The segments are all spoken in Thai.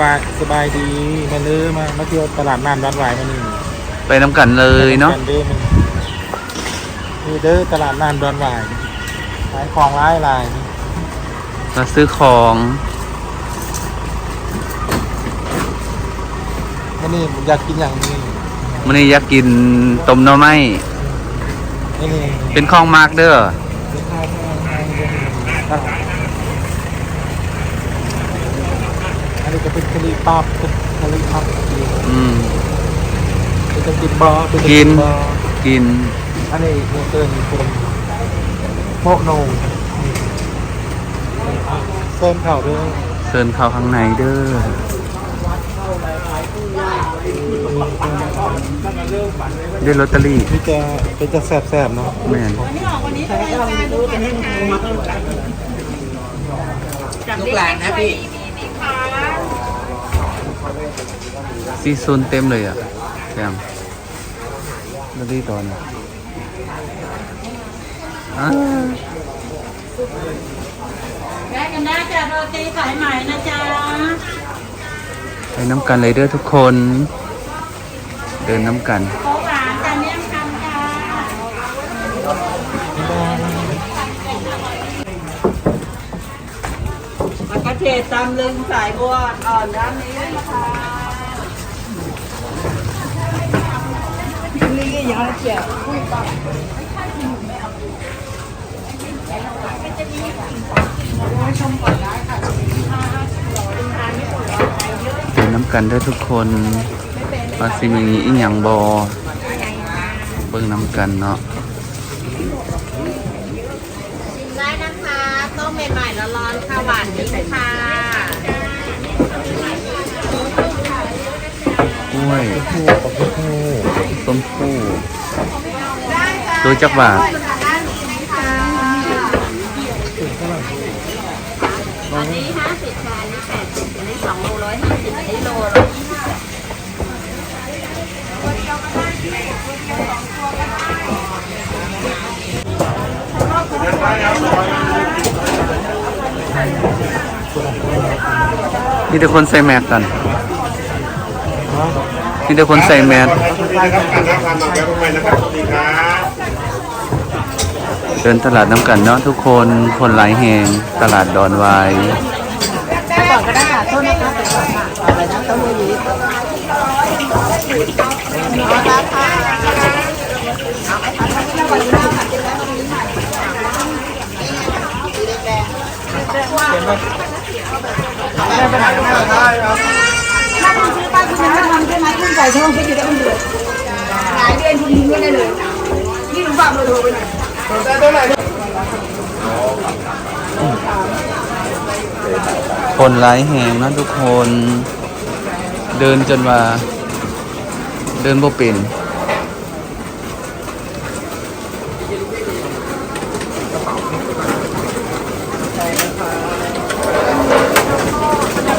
บายสบายดีมาเลยมามาเที่ยวตลาดน้ำร้านวายมานี่ไปน้ำกันเลยเนาะกัด้อมันนี่เด้อตลาดน้ำร้านวายขายของร้ายลายมาซื้อของนี่นี่อยากกินอย่างนี้มันนี้อยากกินต้มหน่อไม้นี่นี่เป็นของมากเด้อ เป็นข้าวข้าวข้าวเรื่องข้าวอันนี้จะ เป็นคลีปั๊บเป็นคลีปั๊บอืมจะกินบอเป็นกินบอกินอันนี้เนเตอร์นี่เป็นโมโนเส้นเข่าด้วยเชิญเข้าข้างในเด้อ ได้ลอตเตอรี่ นี่จะเป็นจะแสบๆเนาะแม่น ลูกหลานนะพี่ ซีซุนเต็มเลยอะแซมลอตเตอรี่ตอนนี้อะแวะกันได้จ้ะโรตีสายใหม่นะจ๊ะไปน้ำกันเลยเด้อทุกคน เดินน้ำกัน เฉดตำลึงสายบัวอ่อนด้านนี้นะคะนี่ยังเจียวเดินน้ำกันเด้อทุกคนว่าสิมีอีหยังบอเบิ่งน้ำกันเนาะ ได้นะคะต้มใหม่ๆร้อนๆค่ะหวานดีค่ะกล้วยคู่กับคู่ต้มคู่โดยจักบาทอันนี้ห้าสิบค่ะอันนี้แปดสิบอันนี้สองโลร้อยห้าสิบอันนี้โลร้อยยี่สิบ มีแต่คนใส่แมสกันมีแต่คนใส่แมสเดินตลาดน้ำกันเนาะทุกคนคนหลายแหงตลาดดอนวายก่อนก็ได้ค่ะโทษนะคะเป็นก่อนค่ะ อะไรนะเต้าหู้ยี้ถ้าคุณซื้อไปคุณยังไม่ทำใช่ไหมขึ้นไก่ช่องไปอยู่ได้เป็นเดือนหลายเดือนคุณทิ้งไว้ได้เลยนี่หนูฝากเบอร์โทรไปหน่อยคนหลายแหงเนาะทุกคน เดินจนว่า เดินบ่เป็น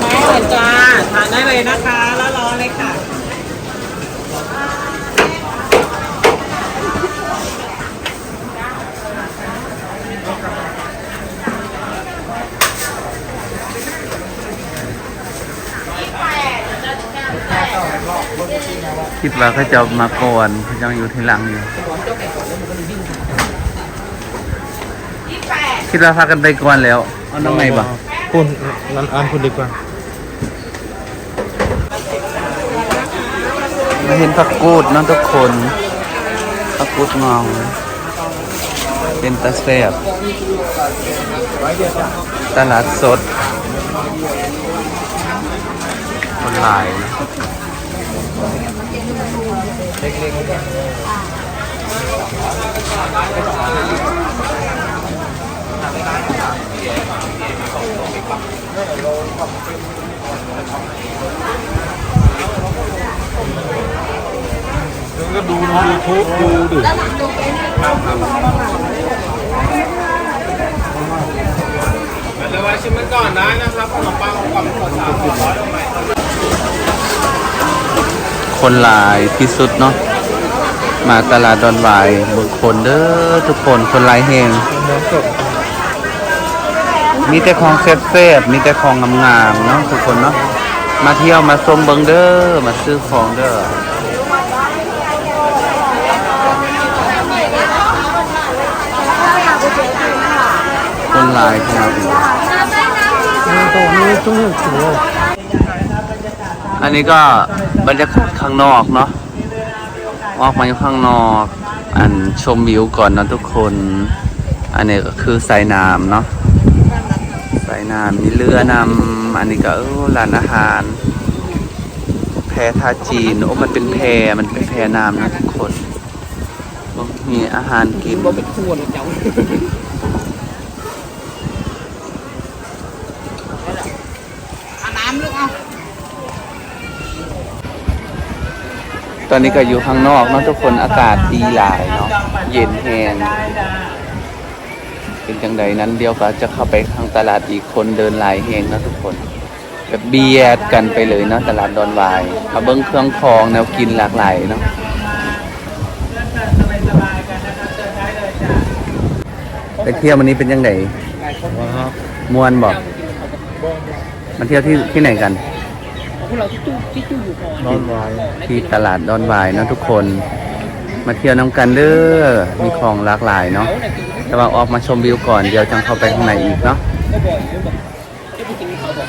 ได้เลยจ้าทานได้เลยนะคะแล้วรอเลยค่ะ คิดว่าเขาจะมาก่อนเขาจะอยู่ที่หลังอยู่ คิดว่าพากันไปก่อนแล้วเอาน้ำไม่บ่คุณนั้นอ่านคุณดีกว่ามาเห็นผักกูดเนาะทุกคนผักกูดงองเป็นตะแซบตลาดสดคนหลายนะ แล้วก็ดูในยูทูบดูดิเดี๋ยวไว้ชิมมันก่อนได้นะครับขนมปังกล่องขอสามร้อยลงไป คนหลายที่สุดเนาะมาตลาดดอนหวายบุคคลเด้อทุกคนคนหลายแหงมีแต่ของแซ่บๆมีแต่ของงามๆเนาะทุกคนเนาะมาเที่ยวมาชมเบิงเด้อมาซื้อของเด้อคนหลายขนาดนี้ตรงนี้ต้องถือ อันนี้ก็บรรยากาศข้างนอกเนาะออกมาอยู่ข้างนอก อันชมวิวก่อนนะทุกคน อันนี้ก็คือสายน้ำเนาะสายน้ำมีเรือนำอันนี้ก็ร้านอาหาร แพทาจีนโอ้มันเป็นแพมันเป็นแพน้ำนะทุกคนมีอาหารกิน เป็นทั่วเลยเจ้าเอาน้ำลูกเอา ตอนนี้ก็อยู่ข้างนอกเนาะทุกคนอากาศดีหลายเนาะเย็นแหงเป็นจังใดนั้นเดียวก็จะเข้าไปทางตลาดอีกคนเดินหลายแหงเนาะทุกคนแบบเบียดกันไปเลยเนาะตลาดดอนวายมาเบิ้งเครื่องของแนวกินหลากหลายเนาะไปเที่ยววันนี้เป็นยังไงมวนบอกมาเที่ยวที่ที่ไหนกันพ วกเราที่ตู้ที่ตู้อยู่ก่อนนอนไว้ที่ตลาดดอนหวายเนาะทุกคน มาเที่ยวน้ำกันเด้อมีของหลากหลายเนาะแต่ว่าออกมาชมวิวก่อนเดี๋ยวจังเข้าไปข้างในอีกเนาะไม่บอกไม่บอกไม่เป็นจริงเขาบอก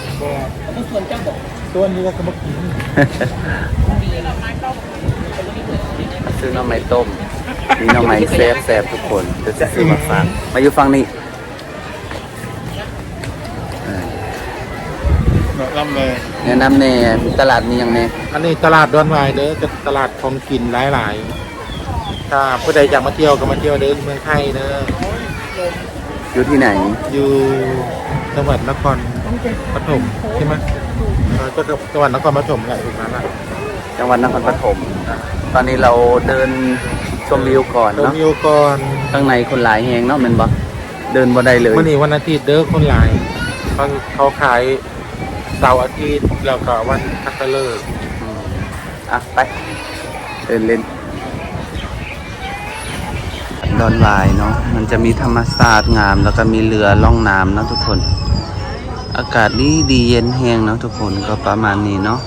เขาต้องชวนเจ้าบอกตัวนี้ก็สมกินมาซื้อหน้ำไม้ต้มมีหน้ำไม้แซ่บแซ่บทุกคนเดี๋ยวจะซื้อมาฝากมาอยู่ฟังนี่เออ ลำเลยแนะนำแน่ตลาดมีอย่างแน่อันนี้ตลาดดอนวายเด้อจะตลาดของกินหลายๆถ้าผู้ใดอยากมาเที่ยวก็มาเที่ยวเด้อเมืองไทยเด้ออยู่ที่ไหน อยู่จังหวัดนครปฐมใช่ไหมเออก็จังหวัดนครปฐมแหละถูกไหมล่ะจังหวัดนครปฐมตอนนี้เราเดินชมวิวก่อนเราเนาะมีโอกาสข้างในคนหลายแหงเนาะแมันบ่เดินบ่ได้เลยวันนี้วันอาทิตย์เด้อคนหลายเขาเขาขาย เสาร์อาทิตย์แล้วก็วันพักเลิกษ์อืมอะไปเดินเล่นดอนวายเนาะมันจะมีธรรมศาสตร์งาม แล้วก็มีเรือล่องน้ำเนาะทุกคน อากาศดีดีเย็นแห้งเนาะทุกคนก็ประมาณนี้เนาะ